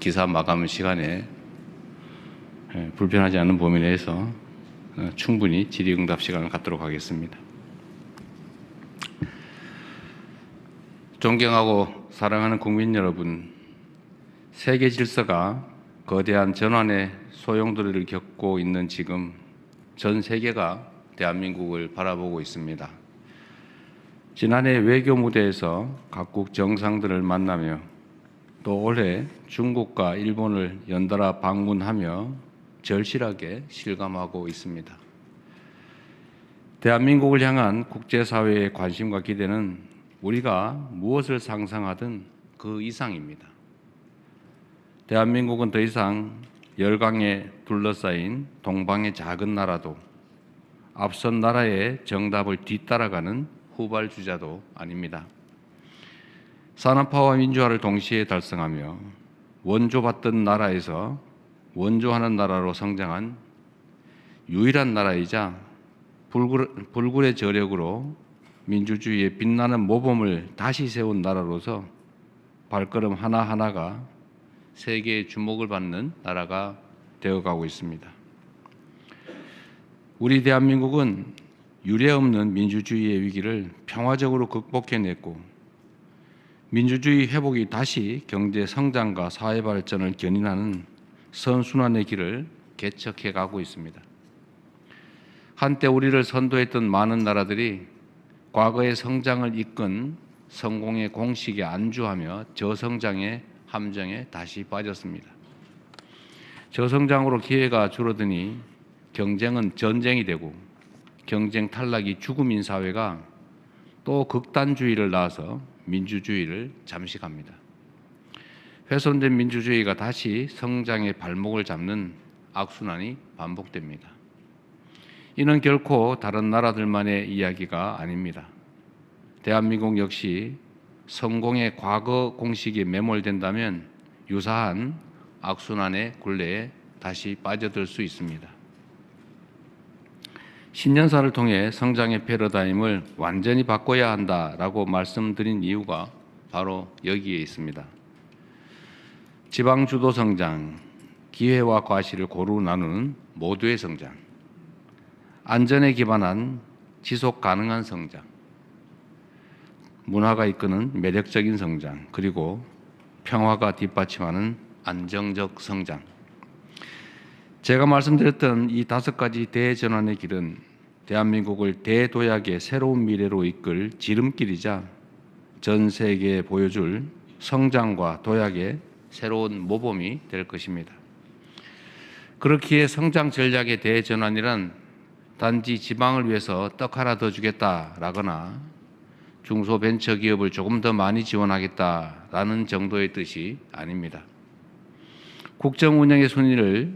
기사 마감 시간에 예, 불편하지 않은 범위 내에서 어, 충분히 질의응답 시간을 갖도록 하겠습니다. 존경하고 사랑하는 국민 여러분, 세계 질서가 거대한 전환의 소용돌이를 겪고 있는 지금 전 세계가 대한민국을 바라보고 있습니다. 지난해 외교 무대에서 각국 정상들을 만나며 또 올해 중국과 일본을 연달아 방문하며 절실하게 실감하고 있습니다. 대한민국을 향한 국제사회의 관심과 기대는 우리가 무엇을 상상하든 그 이상입니다. 대한민국은 더 이상 열강에 둘러싸인 동방의 작은 나라도 앞선 나라의 정답을 뒤따라가는 후발주자도 아닙니다. 산업화와 민주화를 동시에 달성하며 원조받던 나라에서 원조하는 나라로 성장한 유일한 나라이자 불굴, 불굴의 저력으로 민주주의의 빛나는 모범을 다시 세운 나라로서 발걸음 하나하나가 세계의 주목을 받는 나라가 되어가고 있습니다. 우리 대한민국은 유례없는 민주주의의 위기를 평화적으로 극복해냈고 민주주의 회복이 다시 경제 성장과 사회 발전을 견인하는 선순환의 길을 개척해 가고 있습니다. 한때 우리를 선도했던 많은 나라들이 과거의 성장을 이끈 성공의 공식에 안주하며 저성장의 함정에 다시 빠졌습니다. 저성장으로 기회가 줄어드니 경쟁은 전쟁이 되고 경쟁 탈락이 죽음인 사회가 또 극단주의를 낳아서 민주주의를 잠식합니다. 훼손된 민주주의가 다시 성장의 발목을 잡는 악순환이 반복됩니다. 이는 결코 다른 나라들만의 이야기가 아닙니다. 대한민국 역시 성공의 과거 공식에 매몰된다면 유사한 악순환의 굴레에 다시 빠져들 수 있습니다. 신년사를 통해 성장의 패러다임을 완전히 바꿔야 한다라고 말씀드린 이유가 바로 여기에 있습니다. 지방 주도 성장, 기회와 과실을 고루 나누는 모두의 성장, 안전에 기반한 지속 가능한 성장, 문화가 이끄는 매력적인 성장, 그리고 평화가 뒷받침하는 안정적 성장. 제가 말씀드렸던 이 다섯 가지 대전환의 길은 대한민국을 대도약의 새로운 미래로 이끌 지름길이자 전 세계에 보여줄 성장과 도약의 새로운 모범이 될 것입니다. 그렇기에 성장 전략의 대전환이란 단지 지방을 위해서 떡 하나 더 주겠다라거나 중소벤처기업을 조금 더 많이 지원하겠다라는 정도의 뜻이 아닙니다. 국정 운영의 순위를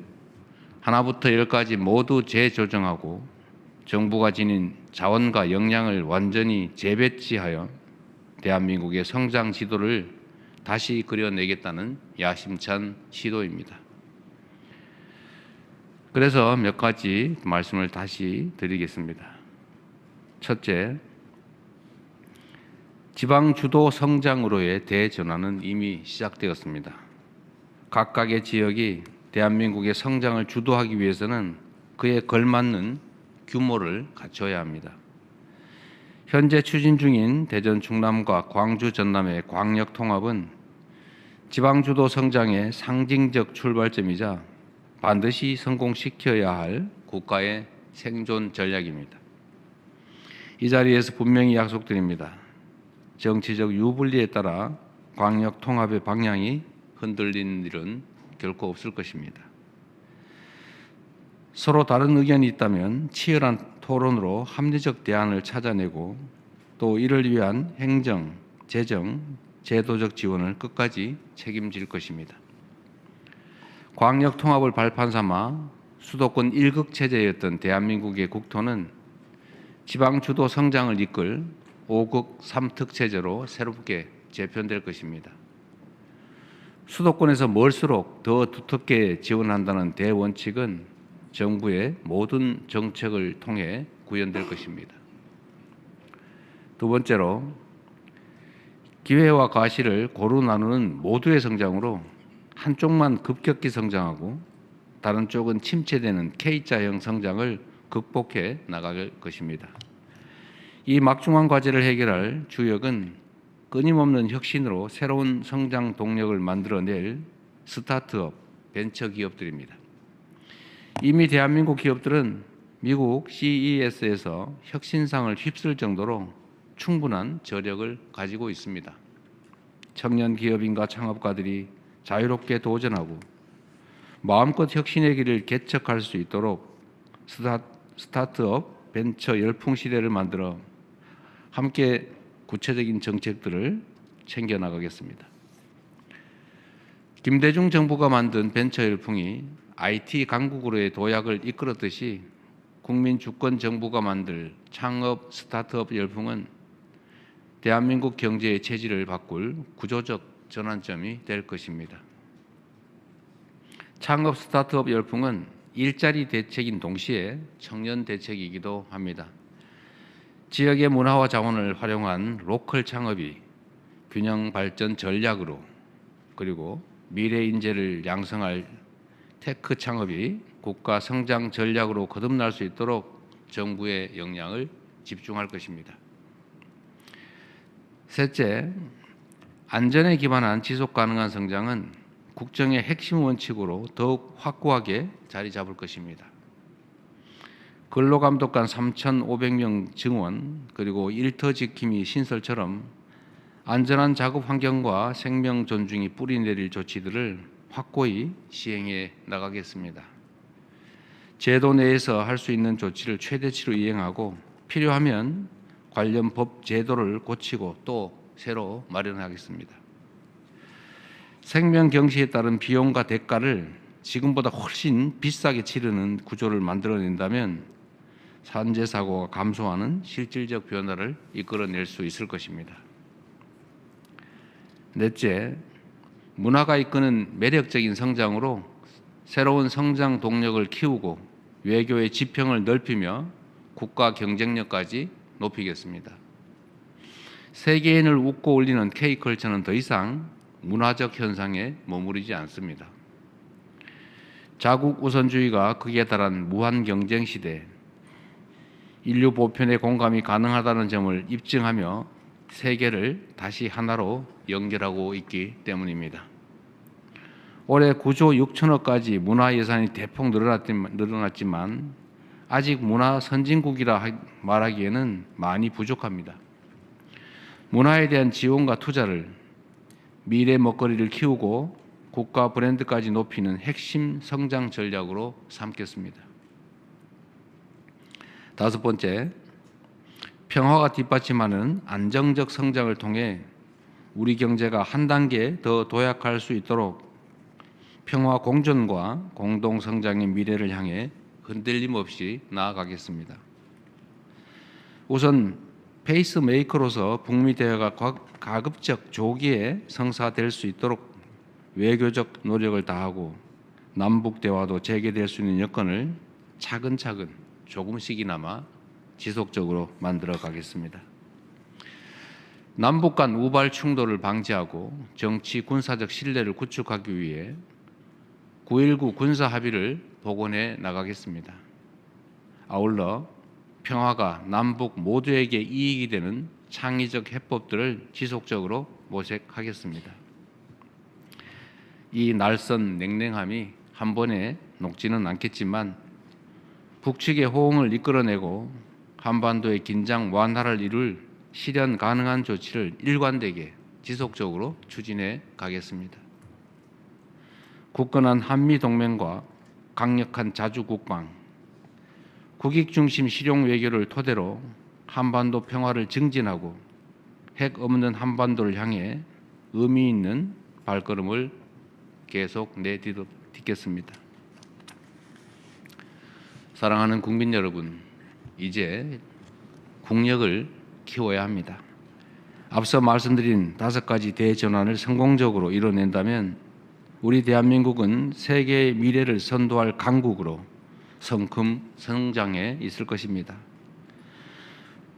하나부터 열까지 모두 재조정하고 정부가 지닌 자원과 역량을 완전히 재배치하여 대한민국의 성장 지도를 다시 그려내겠다는 야심찬 시도입니다. 그래서 몇 가지 말씀을 다시 드리겠습니다. 첫째, 지방 주도 성장으로의 대전환은 이미 시작되었습니다. 각각의 지역이 대한민국의 성장을 주도하기 위해서는 그에 걸맞는 규모를 갖춰야 합니다. 현재 추진 중인 대전 충남과 광주 전남의 광역 통합은 지방 주도 성장의 상징적 출발점이자 반드시 성공시켜야 할 국가의 생존 전략입니다. 이 자리에서 분명히 약속드립니다. 정치적 유불리에 따라 광역 통합의 방향이 흔들리는 일은 결코 없을 것입니다. 서로 다른 의견이 있다면 치열한 토론으로 합리적 대안을 찾아내고 또 이를 위한 행정, 재정, 제도적 지원을 끝까지 책임질 것입니다. 광역 통합을 발판 삼아 수도권 일극 체제였던 대한민국의 국토는 지방 주도 성장을 이끌 5극 3특 체제로 새롭게 재편될 것입니다. 수도권에서 멀수록 더 두텁게 지원한다는 대원칙은 정부의 모든 정책을 통해 구현될 것입니다. 두 번째로 기회와 과실을 고루 나누는 모두의 성장으로 한쪽만 급격히 성장하고 다른 쪽은 침체되는 K자형 성장을 극복해 나갈 것입니다. 이 막중한 과제를 해결할 주역은 끊임없는 혁신으로 새로운 성장 동력을 만들어낼 스타트업, 벤처 기업들입니다. 이미 대한민국 기업들은 미국 CES에서 혁신상을 휩쓸 정도로 충분한 저력을 가지고 있습니다. 청년 기업인과 창업가들이 자유롭게 도전하고 마음껏 혁신의 길을 개척할 수 있도록 스타, 스타트업 벤처 열풍 시대를 만들어 함께 구체적인 정책들을 챙겨 나가겠습니다. 김대중 정부가 만든 벤처 열풍이 IT 강국으로의 도약을 이끌었듯이 국민 주권 정부가 만들 창업 스타트업 열풍은 대한민국 경제의 체질을 바꿀 구조적 전환점이 될 것입니다. 창업 스타트업 열풍은 일자리 대책인 동시에 청년 대책이기도 합니다. 지역의 문화와 자원을 활용한 로컬 창업이 균형 발전 전략으로 그리고 미래 인재를 양성할 테크 창업이 국가 성장 전략으로 거듭날 수 있도록 정부의 역량을 집중할 것입니다. 셋째, 안전에 기반한 지속 가능한 성장은 국정의 핵심 원칙으로 더욱 확고하게 자리 잡을 것입니다. 근로감독관 3,500명 증원 그리고 일터 지킴이 신설처럼 안전한 작업 환경과 생명 존중이 뿌리 내릴 조치들을 확고히 시행해 나가겠습니다. 제도 내에서 할 수 있는 조치를 최대치로 이행하고 필요하면 관련 법 제도를 고치고 또 새로 마련하겠습니다. 생명 경시에 따른 비용과 대가를 지금보다 훨씬 비싸게 치르는 구조를 만들어낸다면 산재 사고가 감소하는 실질적 변화를 이끌어낼 수 있을 것입니다. 넷째, 문화가 이끄는 매력적인 성장으로 새로운 성장 동력을 키우고 외교의 지평을 넓히며 국가 경쟁력까지 높이겠습니다. 세계인을 웃고 올리는 K컬처는 더 이상 문화적 현상에 머무르지 않습니다. 자국 우선주의가 극에 달한 무한 경쟁 시대, 인류 보편의 공감이 가능하다는 점을 입증하며 세계를 다시 하나로 연결하고 있기 때문입니다. 올해 9조 6천억까지 문화 예산이 대폭 늘어났지만 아직 문화 선진국이라 말하기에는 많이 부족합니다. 문화에 대한 지원과 투자를 미래 먹거리를 키우고 국가 브랜드까지 높이는 핵심 성장 전략으로 삼겠습니다. 다섯 번째, 평화가 뒷받침하는 안정적 성장을 통해 우리 경제가 한 단계 더 도약할 수 있도록 평화 공존과 공동 성장의 미래를 향해 흔들림 없이 나아가겠습니다. 우선 페이스메이커로서 북미 대화가 가급적 조기에 성사될 수 있도록 외교적 노력을 다하고 남북 대화도 재개될 수 있는 여건을 차근차근 조금씩이나마 지속적으로 만들어 가겠습니다. 남북 간 우발 충돌을 방지하고 정치 군사적 신뢰를 구축하기 위해 9.19 군사 합의를 복원해 나가겠습니다. 아울러 평화가 남북 모두에게 이익이 되는 창의적 해법들을 지속적으로 모색하겠습니다. 이 날선 냉랭함이 한 번에 녹지는 않겠지만 북측의 호응을 이끌어내고 한반도의 긴장 완화를 이룰 실현 가능한 조치를 일관되게 지속적으로 추진해 가겠습니다. 굳건한 한미 동맹과 강력한 자주 국방, 국익 중심 실용 외교를 토대로 한반도 평화를 증진하고 핵 없는 한반도를 향해 의미 있는 발걸음을 계속 내딛겠습니다. 사랑하는 국민 여러분, 이제 국력을 키워야 합니다. 앞서 말씀드린 다섯 가지 대전환을 성공적으로 이뤄낸다면 우리 대한민국은 세계의 미래를 선도할 강국으로 성큼 성장해 있을 것입니다.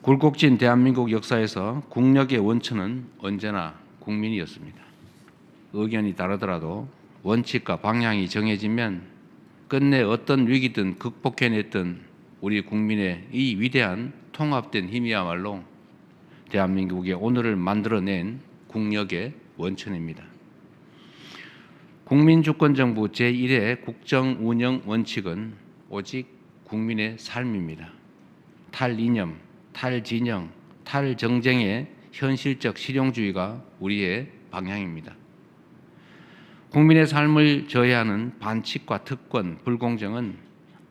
굴곡진 대한민국 역사에서 국력의 원천은 언제나 국민이었습니다. 의견이 다르더라도 원칙과 방향이 정해지면 끝내 어떤 위기든 극복해냈던 우리 국민의 이 위대한 통합된 힘이야말로 대한민국의 오늘을 만들어낸 국력의 원천입니다. 국민주권정부 제1의 국정운영 원칙은 오직 국민의 삶입니다. 탈이념, 탈진영, 탈정쟁의 현실적 실용주의가 우리의 방향입니다. 국민의 삶을 저해하는 반칙과 특권, 불공정은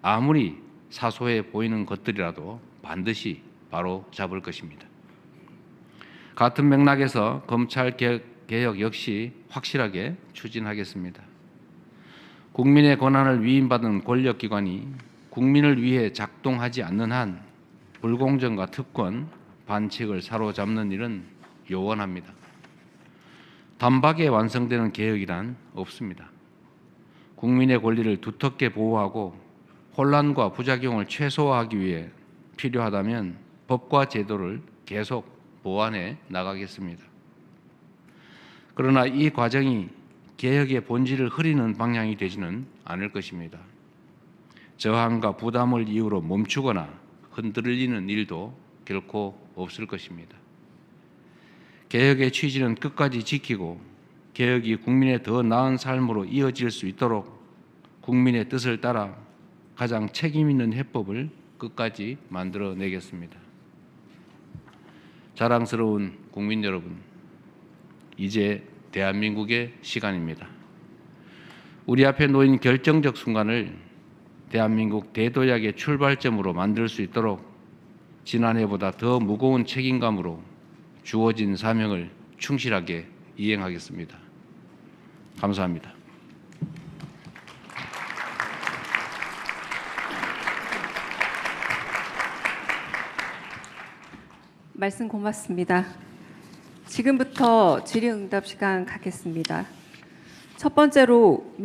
아무리 사소해 보이는 것들이라도 반드시 바로 잡을 것입니다. 같은 맥락에서 검찰 개혁, 역시 확실하게 추진하겠습니다. 국민의 권한을 위임받은 권력기관이 국민을 위해 작동하지 않는 한 불공정과 특권, 반칙을 사로잡는 일은 요원합니다. 단박에 완성되는 개혁이란 없습니다. 국민의 권리를 두텁게 보호하고 혼란과 부작용을 최소화하기 위해 필요하다면 법과 제도를 계속 보완해 나가겠습니다. 그러나 이 과정이 개혁의 본질을 흐리는 방향이 되지는 않을 것입니다. 저항과 부담을 이유로 멈추거나 흔들리는 일도 결코 없을 것입니다. 개혁의 취지는 끝까지 지키고 개혁이 국민의 더 나은 삶으로 이어질 수 있도록 국민의 뜻을 따라 가장 책임 있는 해법을 끝까지 만들어내겠습니다. 자랑스러운 국민 여러분, 이제 대한민국의 시간입니다. 우리 앞에 놓인 결정적 순간을 대한민국 대도약의 출발점으로 만들 수 있도록 지난해보다 더 무거운 책임감으로 주어진 사명을 충실하게 이행하겠습니다. 감사합니다. 말씀 고맙습니다. 지금부터 질의응답 시간 갖겠습니다. 첫 번째로 민